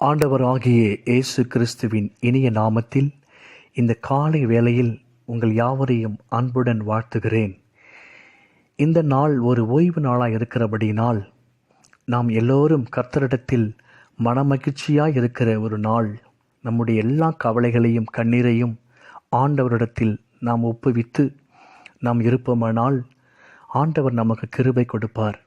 ஆண்டவராகிய இயேசு கிறிஸ்துவின் இனிய நாமத்தில் இந்த காலை வேளையில் உங்கள் யாவரையும் அன்புடன் வாழ்த்துகிறேன். இந்த நாள் ஒரு ஓய்வு நாளாக இருக்கிறபடினால் நாம் எல்லோரும் கர்த்தரிடத்தில் மனமகிழ்ச்சியாக இருக்கிற ஒரு நாள். நம்முடைய எல்லா கவலைகளையும் கண்ணீரையும் ஆண்டவரிடத்தில் நாம் ஒப்புவித்து நாம் இருப்போமானால் ஆண்டவர் நமக்கு கிருபை கொடுப்பார்.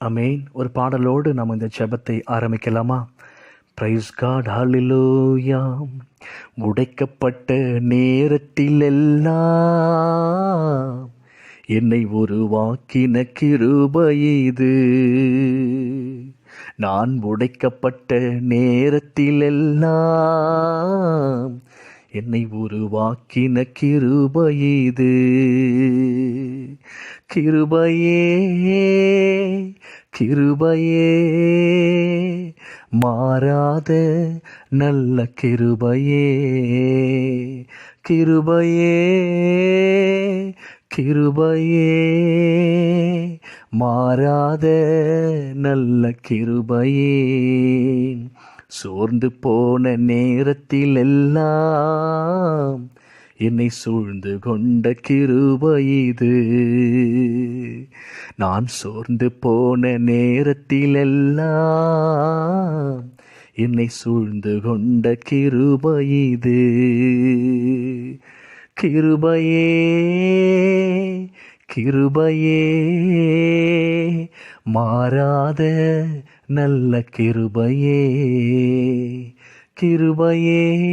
அமேன் ஒரு பாடலோடு நாம் இந்த ஜெபத்தை ஆரம்பிக்கலாமா? பிரைஸ் காட் ஹalleluya உடைக்கப்பட்ட நேரத்தில் எல்லாம் என்னை உருவாக்கின கிருபை இது. நான் உடைக்கப்பட்ட நேரத்தில் எல்லாம் என்னை உருவாக்கின கிருபை இது. கிருபையே கிருபையே மாறாத நல்ல கிருபையே கிருபையே கிருபையே. மாறாத நல்ல கிருபையே. சோர்ந்து போன நேரத்தில் எல்லாம் என்னை சூழ்ந்து கொண்ட கிருபை இது நான் சோர்ந்து போன நேரத்திலெல்லாம் என்னை சூழ்ந்து கொண்ட கிருபை இது கிருபையே கிருபையே மாறாத நல்ல கிருபையே. கிருபையே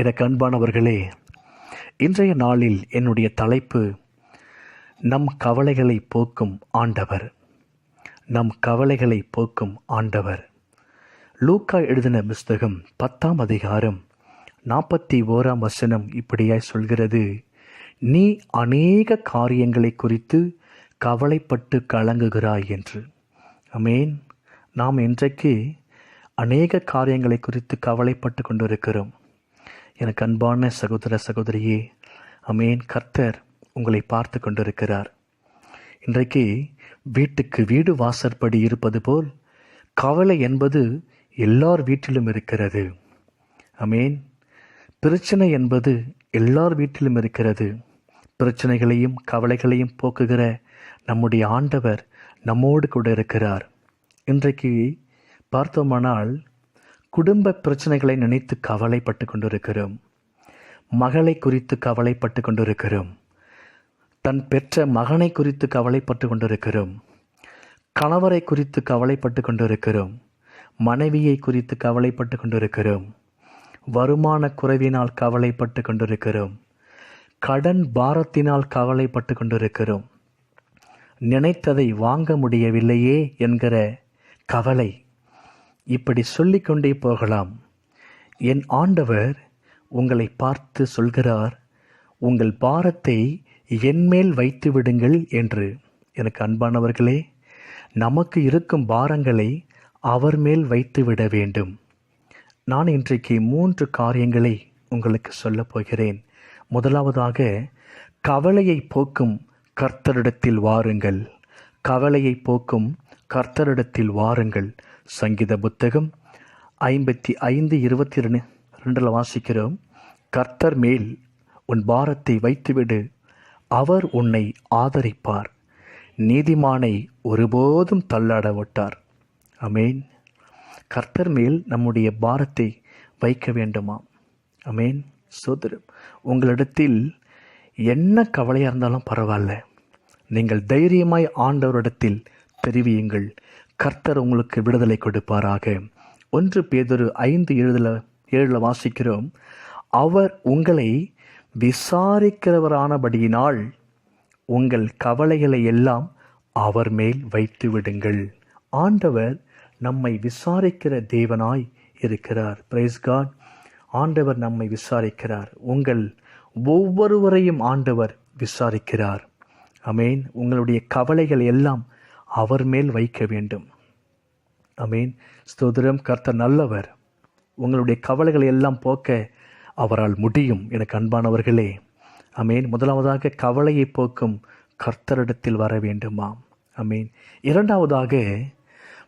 எனக்கு அன்பானவர்களே இன்றைய நாளில் என்னுடைய தலைப்பு நம் கவலைகளை போக்கும் ஆண்டவர். நம் கவலைகளை போக்கும் ஆண்டவர். லூக்கா எழுதின புஸ்தகம் பத்தாம் அதிகாரம் நாற்பத்தி ஓராம் வசனம் இப்படியாய் சொல்கிறது நீ அநேக காரியங்களை குறித்து கவலைப்பட்டு கலங்குகிறாய் என்று. அமேன் நாம் இன்றைக்கு அநேக காரியங்களை குறித்து கவலைப்பட்டு கொண்டிருக்கிறோம். எனக்கு அன்பான சகோதர சகோதரியே அமேன். கர்த்தர் உங்களை பார்த்து கொண்டிருக்கிறார். இன்றைக்கு வீட்டுக்கு வீடு வாசற்படி இருப்பது போல் கவலை என்பது எல்லார் வீட்டிலும் இருக்கிறது. அமேன். பிரச்சனை என்பது எல்லார் வீட்டிலும் இருக்கிறது. பிரச்சனைகளையும் கவலைகளையும் போக்குகிற நம்முடைய ஆண்டவர் நம்மோடு கூட இருக்கிறார். இன்றைக்கு பார்த்தோமானால் குடும்ப பிரச்சனைகளை நினைத்து கவலைப்பட்டு கொண்டிருக்கிறோம். மகளை குறித்து கவலைப்பட்டு கொண்டிருக்கிறோம். தன் பெற்ற மகனை குறித்து கவலைப்பட்டு கொண்டிருக்கிறோம். கணவரை குறித்து கவலைப்பட்டு கொண்டிருக்கிறோம். மனைவியை குறித்து கவலைப்பட்டு கொண்டிருக்கிறோம். வருமான குறைவினால் கவலைப்பட்டு கொண்டிருக்கிறோம். கடன் பாரத்தினால் கவலைப்பட்டு கொண்டிருக்கிறோம். நினைத்ததை வாங்க முடியவில்லையே என்கிற கவலை இப்படி சொல்லிக்கொண்டே போகலாம். என் ஆண்டவர் உங்களை பார்த்து சொல்கிறார் உங்கள் பாரத்தை என்மேல் வைத்து விடுங்கள் என்று. எனக்கு அன்பானவர்களே நமக்கு இருக்கும் பாரங்களை அவர் மேல் வைத்து விட வேண்டும். நான் இன்றைக்கு மூன்று காரியங்களை உங்களுக்கு சொல்லப் போகிறேன். முதலாவதாக கவலையை போக்கும் கர்த்தரிடத்தில் வாருங்கள். கவலையை போக்கும் கர்த்தரிடத்தில் வாருங்கள். சங்கீத புத்தகம் ஐம்பத்தி ஐந்து இருபத்தி ரெண்டு ரெண்டில் வாசிக்கிறோம். கர்த்தர் மேல் உன் பாரத்தை வைத்துவிடு அவர் உன்னை ஆதரிப்பார். நீதிமானை ஒருபோதும் தள்ளாட விட்டார் அமேன் கர்த்தர் மேல் நம்முடைய பாரத்தை வைக்க வேண்டுமாம் அமேன் சோதரம் உங்களிடத்தில் என்ன கவலையாக இருந்தாலும் பரவாயில்ல. நீங்கள் தைரியமாய் ஆண்டவரிடத்தில் தெரிவியுங்கள். கர்த்தர் உங்களுக்கு விடுதலை கொடுப்பாராக. ஒன்று பேதொரு ஐந்து எழுதல ஏழில் வாசிக்கிறோம். அவர் உங்களை விசாரிக்கிறவரானபடியினால் உங்கள் கவலைகளை எல்லாம் அவர் மேல் வைத்து விடுங்கள். ஆண்டவர் நம்மை விசாரிக்கிற தேவனாய் இருக்கிறார். பிரைஸ் காட் ஆண்டவர் நம்மை விசாரிக்கிறார். உங்கள் ஒவ்வொருவரையும் ஆண்டவர் விசாரிக்கிறார். அமேன் உங்களுடைய கவலைகள் எல்லாம் அவர் மேல் வைக்க வேண்டும். அமீன் ஸ்தோதிரம் கர்த்தர் நல்லவர். உங்களுடைய கவலைகளை எல்லாம் போக்க அவரால் முடியும் எனக்கு அன்பானவர்களே. அமீன் முதலாவதாக கவலையை போக்கும் கர்த்தரிடத்தில் வர வேண்டுமாம். அமீன் இரண்டாவதாக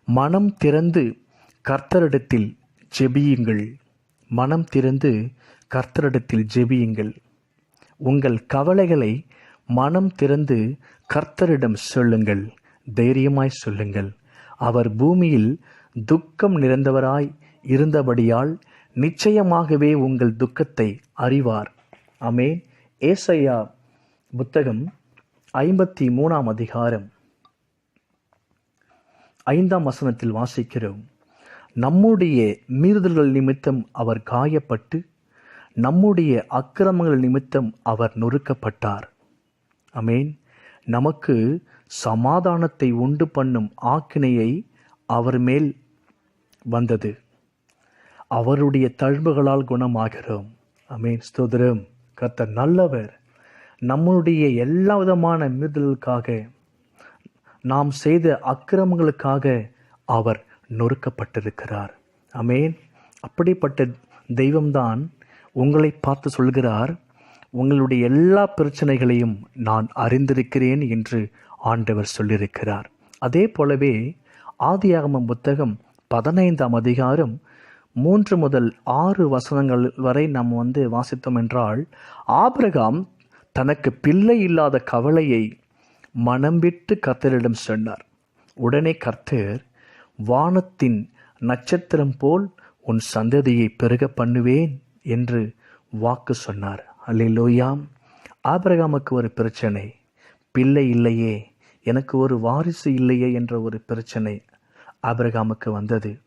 மனம் திறந்து கர்த்தரிடத்தில் ஜெபியுங்கள். மனம் திறந்து கர்த்தரிடத்தில் ஜெபியுங்கள். உங்கள் கவலைகளை மனம் திறந்து கர்த்தரிடம் சொல்லுங்கள். தைரியமாய் சொல்லுங்கள். அவர் பூமியில் துக்கம் நிறைந்தவராய் இருந்தபடியால் நிச்சயமாகவே உங்கள் துக்கத்தை அறிவார். அமே ஏசையா புத்தகம் ஐம்பத்தி மூணாம் அதிகாரம். ஐந்தாம் வசனத்தில் வாசிக்கிறோம். நம்முடைய மீறுதல்கள் நிமித்தம் அவர் காயப்பட்டு நம்முடைய அக்கிரமங்கள் நிமித்தம் அவர் நொறுக்கப்பட்டார். அமேன் நமக்கு சமாதானத்தை உண்டு பண்ணும் ஆக்கினையை அவர் மேல் வந்தது. அவருடைய தழும்புகளால் குணமாகிறோம். அமீன் ஸ்தோதரம் கர்த்தர் நல்லவர். நம்முடைய எல்லா விதமான மீறுதலுக்காக நாம் செய்த அக்கிரமங்களுக்காக அவர் நொறுக்கப்பட்டிருக்கிறார். அமேன் அப்படிப்பட்ட தெய்வம்தான் உங்களை பார்த்து சொல்கிறார். உங்களுடைய எல்லா பிரச்சனைகளையும் நான் அறிந்திருக்கிறேன் என்று ஆண்டவர் சொல்லியிருக்கிறார். அதே போலவே ஆதியாகமம் புத்தகம் பதினைந்தாம் அதிகாரம் மூன்று முதல் ஆறு வசனங்கள் வரை நாம் வந்து வாசித்தோம் என்றால் ஆபிரகாம் தனக்கு பிள்ளை இல்லாத கவலையை மனம் விட்டு கர்த்தரிடம் சொன்னார். உடனே கர்த்தர் வானத்தின் நட்சத்திரம் போல் உன் சந்ததியை பெருக பண்ணுவேன் என்று வாக்கு சொன்னார். அல்லையிலோயாம் ஆபிரகாமுக்கு ஒரு பிரச்சனை. பிள்ளை இல்லையே எனக்கு ஒரு வாரிசு இல்லையே என்ற ஒரு பிரச்சனை ஆபிரகாமுக்கு வந்தது.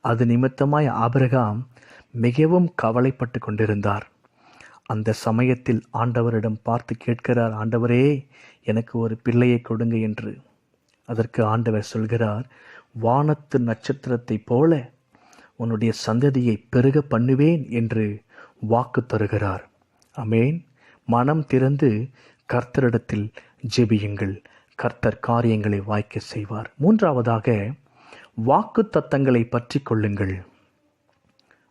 அது நிமித்தமாய் ஆபிரகாம் மிகவும் கவலைப்பட்டு கொண்டிருந்தார். அந்த சமயத்தில் ஆண்டவரிடம் பார்த்து கேட்கிறார் ஆண்டவரே எனக்கு ஒரு பிள்ளையை கொடுங்க என்று. அதற்கு ஆண்டவர் சொல்கிறார் வானத்து நட்சத்திரத்தைப் போல உன்னுடைய சந்ததியை பெருக பண்ணுவேன் என்று வாக்கு தருகிறார். அமேன் மனம் திறந்து கர்த்தரிடத்தில் ஜெபியுங்கள். கர்த்தர் காரியங்களை வாய்க்க செய்வார். மூன்றாவதாக வாக்கு தத்தங்களை பற்றி கொள்ளுங்கள்.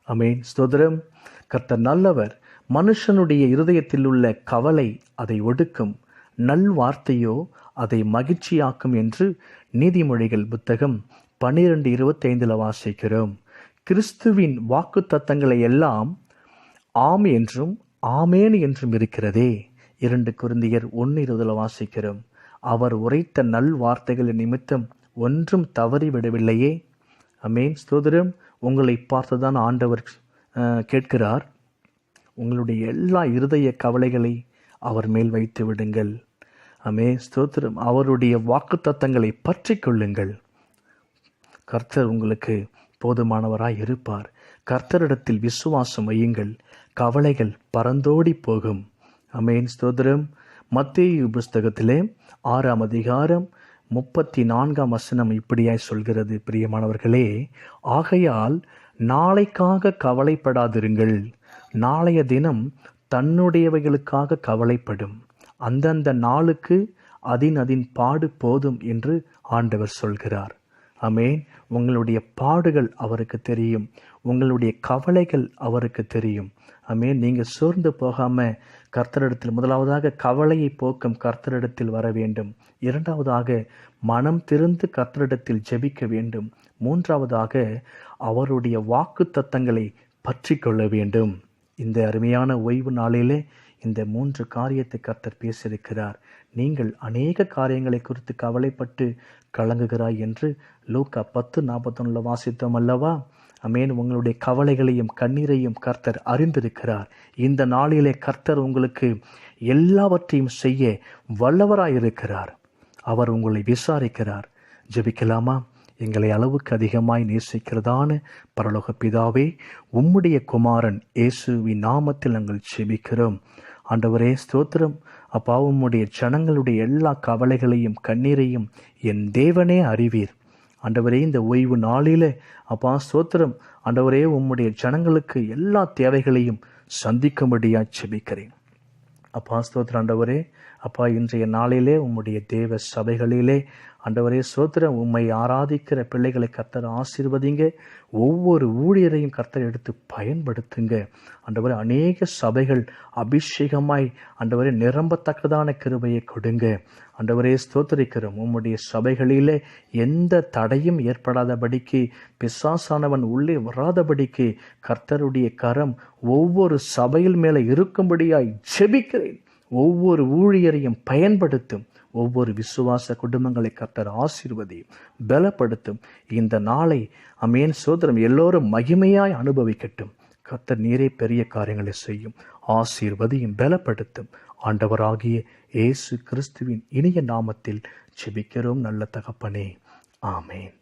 அமேன் ஸ்தோத்திரம். கர்த்தர் நல்லவர். மனுஷனுடைய இருதயத்தில் உள்ள கவலை அதை ஒடுக்கும். நல் வார்த்தையோ அதை மகிழ்ச்சியாக்கும் என்று நீதிமொழிகள் புத்தகம் பன்னிரெண்டு இருபத்தைந்தில் வாசிக்கிறோம். கிறிஸ்துவின் வாக்கு தத்தங்களை எல்லாம் ஆம் என்றும் ஆமேன் என்றும் இருக்கிறதே. இரண்டு குருந்தியர் ஒன்று இருபதில் வாசிக்கிறோம். அவர் உரைத்த நல் வார்த்தைகளின் நிமித்தம் ஒன்றும் தவறிவிடவில்லையே அமேன் ஸ்தோதிரம் உங்களை பார்த்துதான் ஆண்டவர் கேட்கிறார். உங்களுடைய எல்லா இருதய கவலைகளை அவர் மேல் வைத்து விடுங்கள். அமே ஸ்தோத்திரம். அவருடைய வாக்குத்தத்தங்களை பற்றி கொள்ளுங்கள். கர்த்தர் உங்களுக்கு போதுமானவராய் இருப்பார். கர்த்தரிடத்தில் விசுவாசம் வையுங்கள். கவலைகள் பறந்தோடி போகும். அமேன் ஸ்தோதரம் மத்திய புஸ்தகத்திலே ஆறாம் அதிகாரம் முப்பத்தி நான்காம் வசனம் இப்படியாய் சொல்கிறது. பிரியமானவர்களே ஆகையால் நாளைக்காக கவலைப்படாதிருங்கள். நாளைய தினம் தன்னுடையவைகளுக்காக கவலைப்படும். அந்தந்த நாளுக்கு அதின் அதின் பாடு போதும் என்று ஆண்டவர் சொல்கிறார். அமேன் உங்களுடைய பாடுகள் அவருக்கு தெரியும். உங்களுடைய கவலைகள் அவருக்கு தெரியும். அமேன் நீங்கள் சோர்ந்து போகாமல் கர்த்தரிடத்தில் முதலாவதாக கவலையை போக்கும் கர்த்தரிடத்தில் வர வேண்டும். இரண்டாவதாக மனம் திறந்து கர்த்தரிடத்தில் ஜெபிக்க வேண்டும். மூன்றாவதாக அவருடைய வாக்கு தத்தங்களை பற்றி கொள்ள வேண்டும். இந்த அருமையான ஓய்வு நாளிலே இந்த மூன்று காரியத்தை கர்த்தர் பேசியிருக்கிறார். நீங்கள் அநேக காரியங்களை குறித்து கவலைப்பட்டு கலங்குகிறாய் என்று லூக்கா பத்து நாற்பத்தொன்னில் வாசித்தோம் அல்லவா? அமேன். உங்களுடைய கவலைகளையும் கண்ணீரையும் கர்த்தர் அறிந்திருக்கிறார். இந்த நாளிலே கர்த்தர் உங்களுக்கு எல்லாவற்றையும் செய்ய வல்லவராயிருக்கிறார். அவர் உங்களை விசாரிக்கிறார். ஜெபிக்கலாமா? எங்களை அளவுக்கு அதிகமாய் நேசிக்கிறதான பரலோக பிதாவே உம்முடைய குமாரன் இயேசுவின் நாமத்தில் நாங்கள் ஜெபிக்கிறோம். ஆண்டவரே ஸ்தோத்திரம். அப்பாவும் உம்முடைய ஜனங்களுடைய எல்லா கவலைகளையும் கண்ணீரையும் என் தேவனே அறிவீர். ஆண்டவரே இந்த ஓய்வு நாளிலே அப்பா ஸ்தோத்திரம். ஆண்டவரே உம்முடைய ஜனங்களுக்கு எல்லா தேவைகளையும் சந்திக்கும்படியாக செபிக்கிறேன். அப்பா ஸ்தோத்திர ஆண்டவரே. அப்பா இன்றைய நாளிலே உம்முடைய தேவ சபைகளிலே அண்டவரே ஸ்தோத்திரம். உம்மை ஆராதிக்கிற பிள்ளைகளை கர்த்தர் ஆசீர்வதிங்க. ஒவ்வொரு ஊழியரையும் கர்த்தர் எடுத்து பயன்படுத்துங்க. அண்டவரே அநேக சபைகள் அபிஷேகமாய் அண்டவரே நிரம்பத்தக்கதான கிருபையை கொடுங்க. அண்டவரே ஸ்தோத்தரிக்கிறோம். உம்முடைய சபைகளிலே எந்த தடையும் ஏற்படாதபடிக்கு பிசாசானவன் உள்ளே வராதபடிக்கு கர்த்தருடைய கரம் ஒவ்வொரு சபையில் மேலே இருக்கும்படியாய் ஜெபிக்கிறேன். ஒவ்வொரு ஊழியரையும் பயன்படுத்தும் ஒவ்வொரு விசுவாச குடும்பங்களை கர்த்தர் ஆசீர்வதி பலப்படுத்தும். இந்த நாளை அமேன் சோதரம் எல்லோரும் மகிமையாய் அனுபவிக்கட்டும். கர்த்தர் நீரே பெரிய காரியங்களை செய்யும். ஆசீர்வதியும் பலப்படுத்தும். ஆண்டவராகிய இயேசு கிறிஸ்துவின் இனிய நாமத்தில் செபிக்கிறோம் நல்ல தகப்பனே. ஆமேன்.